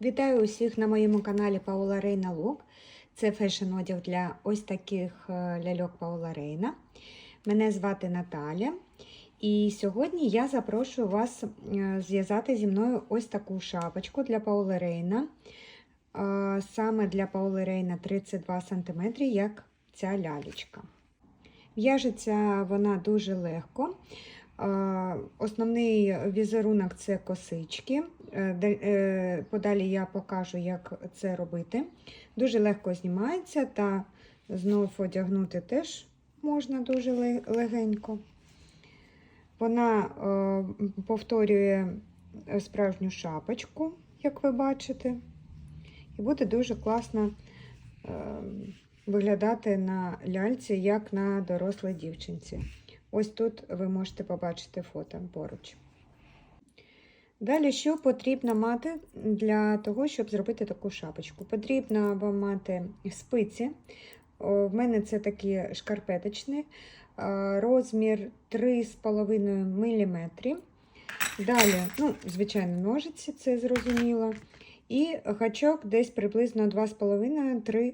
Вітаю усіх на моєму каналі Паула Рейна Лук. Це фешн одяг для ось таких е, ляльок Паула Рейна. Мене звати Наталя. І сьогодні я запрошую вас е, зв'язати зі мною ось таку шапочку для Паули Рейна. Е, Саме для Паули Рейна 32 см, як ця лялечка. В'яжеться вона дуже легко. Основний візерунок це косички. Е, е, Подалі я покажу, як це робити. Дуже легко знімається та знов одягнути теж можна дуже легенько. Вона е, повторює справжню шапочку, як ви бачите, і буде дуже класно виглядати на ляльці, як на дорослій дівчинці. Ось тут ви можете побачити фото поруч. Далі, що потрібно мати для того, щоб зробити таку шапочку? Потрібно вам мати спиці. В мене це такі шкарпеточні, розмір 3,5 мм. Далі, ну, звичайно, ножиці, це зрозуміло. І гачок десь приблизно 2,5-3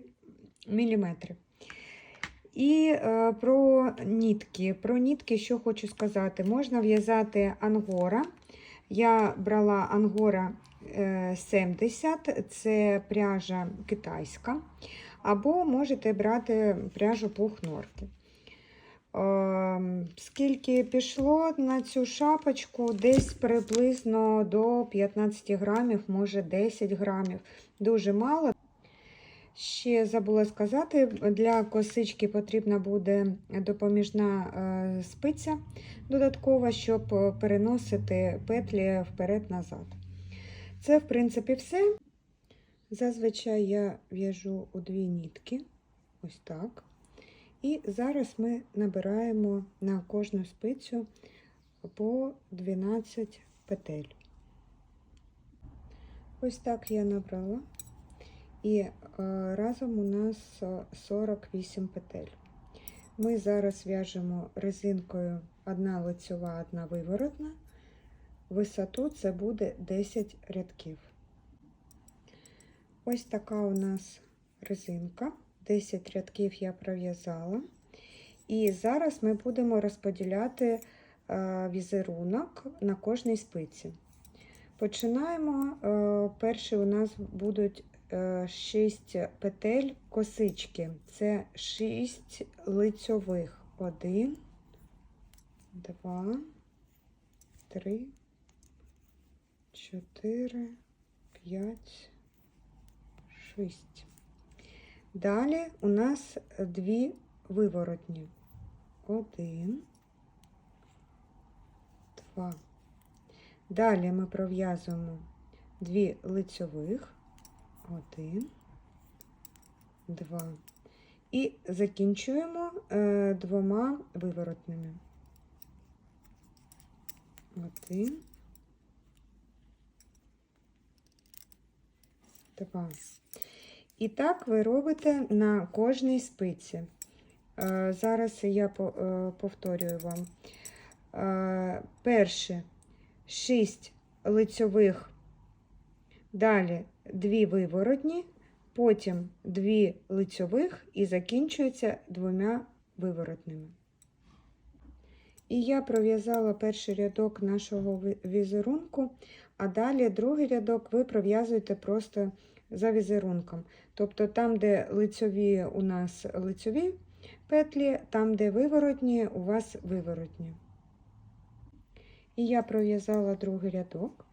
мм. І е, про нітки. Про нітки, що хочу сказати, можна в'язати ангора. Я брала ангора е, 70, це пряжа китайська. Або можете брати пряжу пух норки. Е, скільки пішло на цю шапочку? Десь приблизно до 15 грамів, може 10 грамів. Дуже мало. Ще забула сказати, для косички потрібна буде допоміжна е, спиця додаткова, щоб е, переносити петлі вперед-назад. Це, в принципі, все. Зазвичай я в'яжу у дві нітки, ось так. І зараз ми набираємо на кожну спицю по 12 петель. Ось так я набрала. І е, разом у нас е, 48 петель. Ми зараз в'яжемо резинкою одна лицьова, одна виворотна. Висоту це буде 10 рядків. Ось така у нас резинка. 10 рядків я пров'язала. І зараз ми будемо розподіляти е, візерунок на кожній спиці. Починаємо. Е, перші у нас будуть 6 петель косички. Це 6 лицьових. 1, 2, 3, 4, 5, 6. Далі у нас дві виворотні. 1, 2. Далі ми пров'язуємо дві лицьових. Один, два. І закінчуємо е, двома виворотними. Один, два. І так ви робите на кожній спиці. Е, зараз я по, е, повторюю вам. Е, перше 6 лицьових. Далі дві виворотні, потім дві лицьових і закінчується двома виворотними. І я пров'язала перший рядок нашого візерунку, а далі другий рядок ви пров'язуєте просто за візерунком. Тобто там, де лицьові у нас лицьові петлі, там, де виворотні, у вас виворотні. І я пров'язала другий рядок.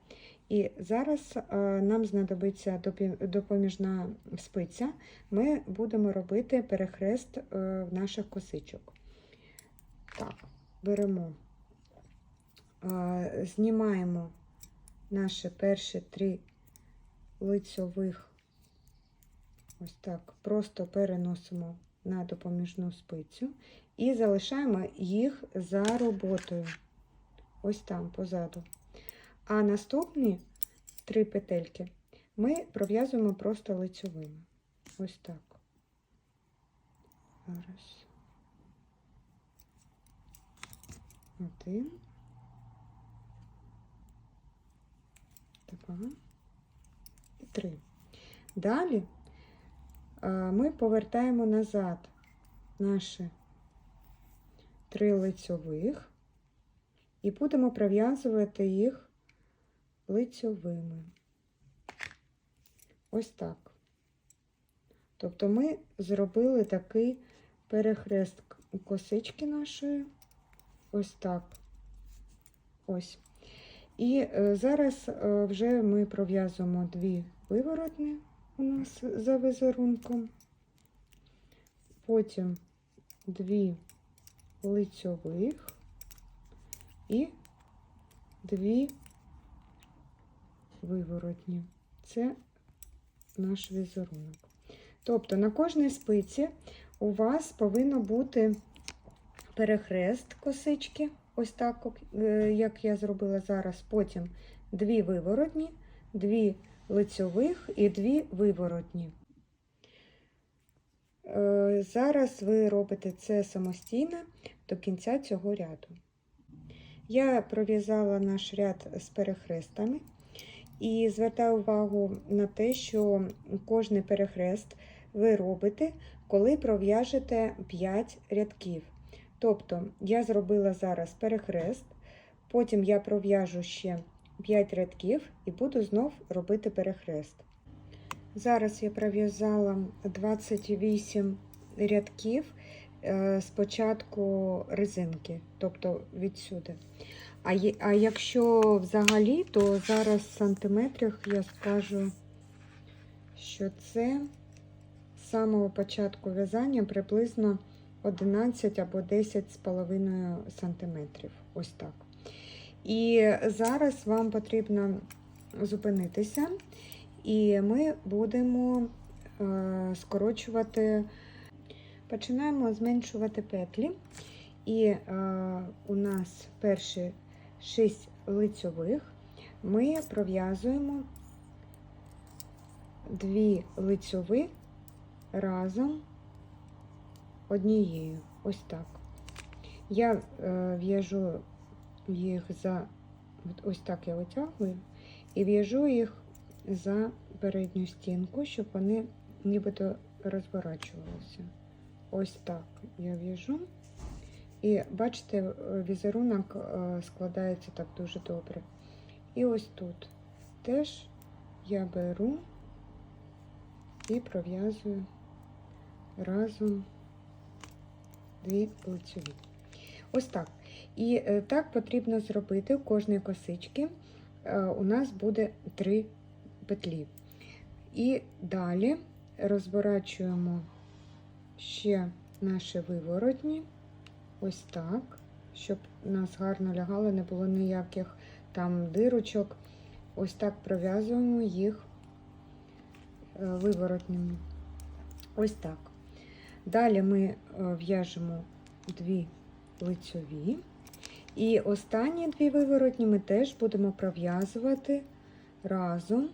І зараз е, нам знадобиться допоміжна спиця. Ми будемо робити перехрест е, в наших косичок. Так, беремо, е, знімаємо наші перші три лицьових, ось так, просто переносимо на допоміжну спицю і залишаємо їх за роботою. Ось там позаду. А наступні три петельки ми пров'язуємо просто лицьовими. Ось так. Зараз. Один. Два. І 3. Далі ми повертаємо назад наші три лицьових і будемо пров'язувати їх лицьовими. Ось так. Тобто ми зробили такий перехрест косички нашої. Ось так. Ось. І е, зараз е, вже ми пров'язуємо дві виворотні у нас за візерунком. Потім дві лицьових і дві виворотні. Це наш візерунок. Тобто на кожній спиці у вас повинно бути перехрест косички, ось так, е, як я зробила зараз. Потім дві виворотні, дві лицьових і дві виворотні. Е, Зараз ви робите це самостійно до кінця цього ряду. Я пров'язала наш ряд з перехрестами і звертаю увагу на те, що кожний перехрест ви робите, коли пров'яжете 5 рядків. Тобто я зробила зараз перехрест, потім я пров'яжу ще 5 рядків і буду знов робити перехрест. Зараз я пров'язала 28 рядків е, з резинки, тобто відсюди. А, є- а якщо взагалі, то зараз в сантиметрах я скажу, що це з самого початку в'язання приблизно 11 або 10 з половиною сантиметрів. Ось так. І зараз вам потрібно зупинитися, і ми будемо е, скорочувати, починаємо зменшувати петлі. І е, у нас перші 6 лицьових ми пров'язуємо дві лицьові разом однією. Ось так. Я е, в'яжу їх за ось так я витягую і в'яжу їх за передню стінку, щоб вони нібито розворачувалися. Ось так я в'яжу. І бачите, е, візерунок е, складається так дуже добре. І ось тут теж я беру і пров'язую разом дві лицеві. Ось так. І е, так потрібно зробити у кожної косички. У нас буде три петлі. І далі розворачуємо ще наші виворотні. Ось так, щоб у нас гарно лягало, не було ніяких там дирочок. Ось так пров'язуємо їх е, виворотніми. Ось так. Далі ми е, в'яжемо дві лицьові. І останні дві виворотні ми теж будемо пров'язувати разом.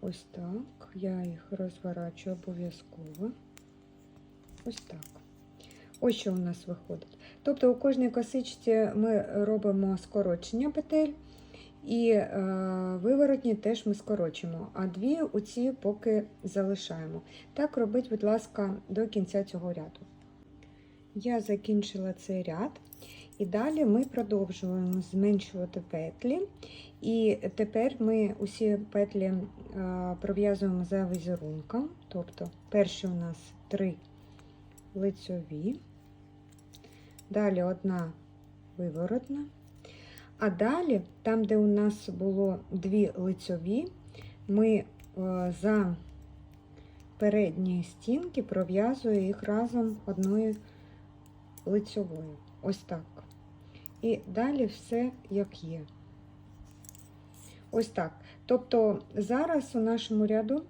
Ось так. Я їх розворачую обов'язково. Ось так. Ось що у нас виходить. Тобто у кожній косичці ми робимо скорочення петель, і е, виворотні теж ми скорочимо, а дві оці поки залишаємо. Так робіть, будь ласка, до кінця цього ряду. Я закінчила цей ряд, і далі ми продовжуємо зменшувати петлі. І тепер ми усі петлі е, пров'язуємо за візерунком. Тобто перші у нас три лицьові, далі одна виворотна. А далі, там, де у нас було дві лицьові, ми е, за передні стінки пров'язуємо їх разом одною лицьовою. Ось так. І далі все як є. Ось так. Тобто зараз у нашому ряду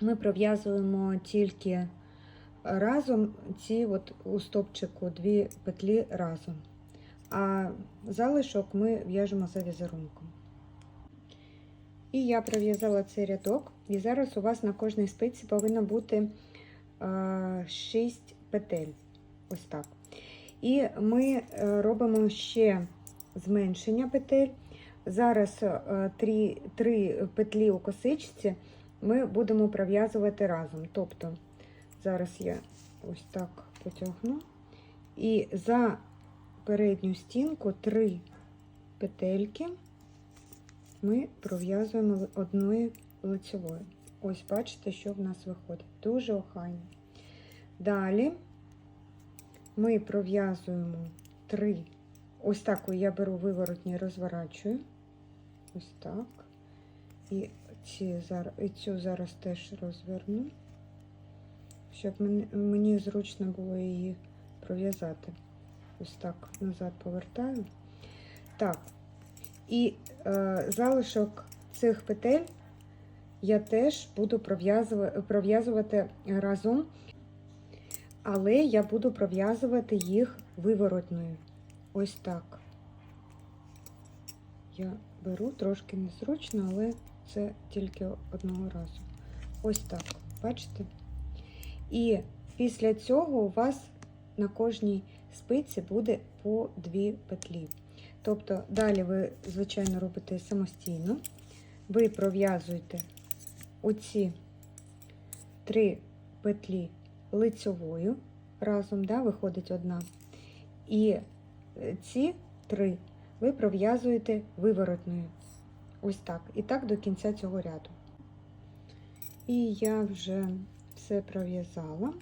ми пров'язуємо тільки разом ці от у стопчику дві петлі разом. А залишок ми в'яжемо за візерунком. І я пров'язала цей рядок, і зараз у вас на кожній спиці повинно бути 6 петель. Ось так. І ми е, робимо ще зменшення петель. Зараз е, три, три петлі у косичці ми будемо пров'язувати разом. Тобто, зараз я ось так потягну. І за передню стінку три петельки ми пров'язуємо одною лицевою. Ось бачите, що в нас виходить. Дуже охайно. Далі ми пров'язуємо три. Ось так я беру виворотні, розворачую. Ось так. І, ці, і цю зараз теж розверну, щоб мені, зручно було її пров'язати. Ось так назад повертаю. Так. І е, залишок цих петель я теж буду пров'язувати разом, але я буду пров'язувати їх виворотною. Ось так. Я беру трошки незручно, але це тільки одного разу. Ось так, бачите? І після цього у вас на кожній спиці буде по дві петлі. Тобто далі ви, звичайно, робите самостійно. Ви пров'язуєте оці три петлі лицьовою разом, да, виходить одна. І е, ці три ви пров'язуєте виворотною. Ось так. І так до кінця цього ряду. І я вже все пров'язала.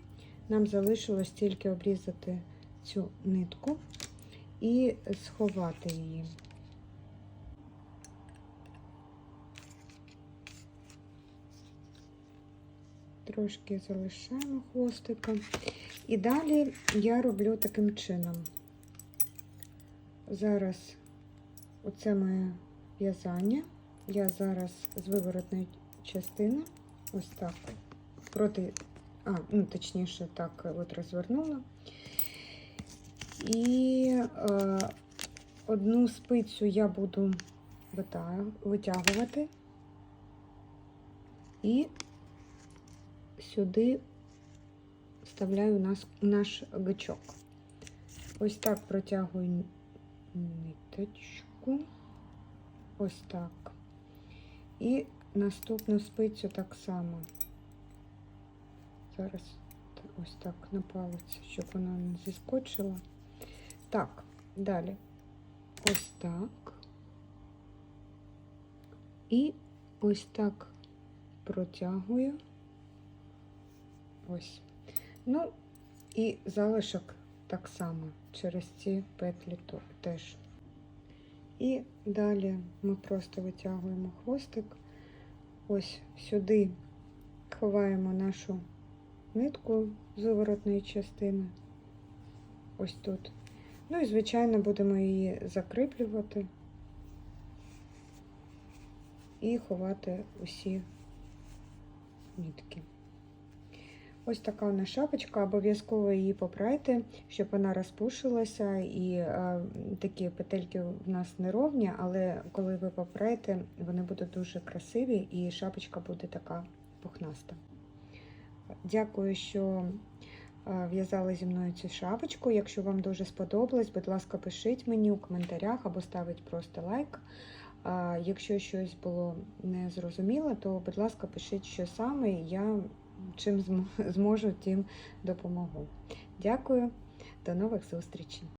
Нам залишилось тільки обрізати цю нитку і сховати її. Трошки залишаємо хвостика. І далі я роблю таким чином. Зараз оце моє в'язання. Я зараз з виворотної частини, ось так, проти, а, ну, точніше, так, от розвернула. І е, одну спицю я буду витягувати і сюди вставляю нас, наш гачок. Ось так протягую ниточку. Ось так. І наступну спицю так само. Зараз ось так на палець, щоб вона не зіскочила. Так, далі. Ось так. І ось так протягую. Ось. Ну, і залишок так само через ці петлі теж. І далі ми просто витягуємо хвостик. Ось сюди ховаємо нашу нитку з виворотної частини. Ось тут. Ну і, звичайно, будемо її закріплювати і ховати усі нитки. Ось така у нас шапочка, обов'язково її попрайте, щоб вона розпушилася. І е, такі петельки в нас неровні, але коли ви попрете, вони будуть дуже красиві і шапочка буде така пухнаста. Дякую, що е, в'язали зі мною цю шапочку. Якщо вам дуже сподобалось, будь ласка, пишіть мені у коментарях або ставіть просто лайк. Якщо щось було незрозуміло, то, будь ласка, пишіть, що саме, я чим зможу, тим допомогу. Дякую, до нових зустрічей!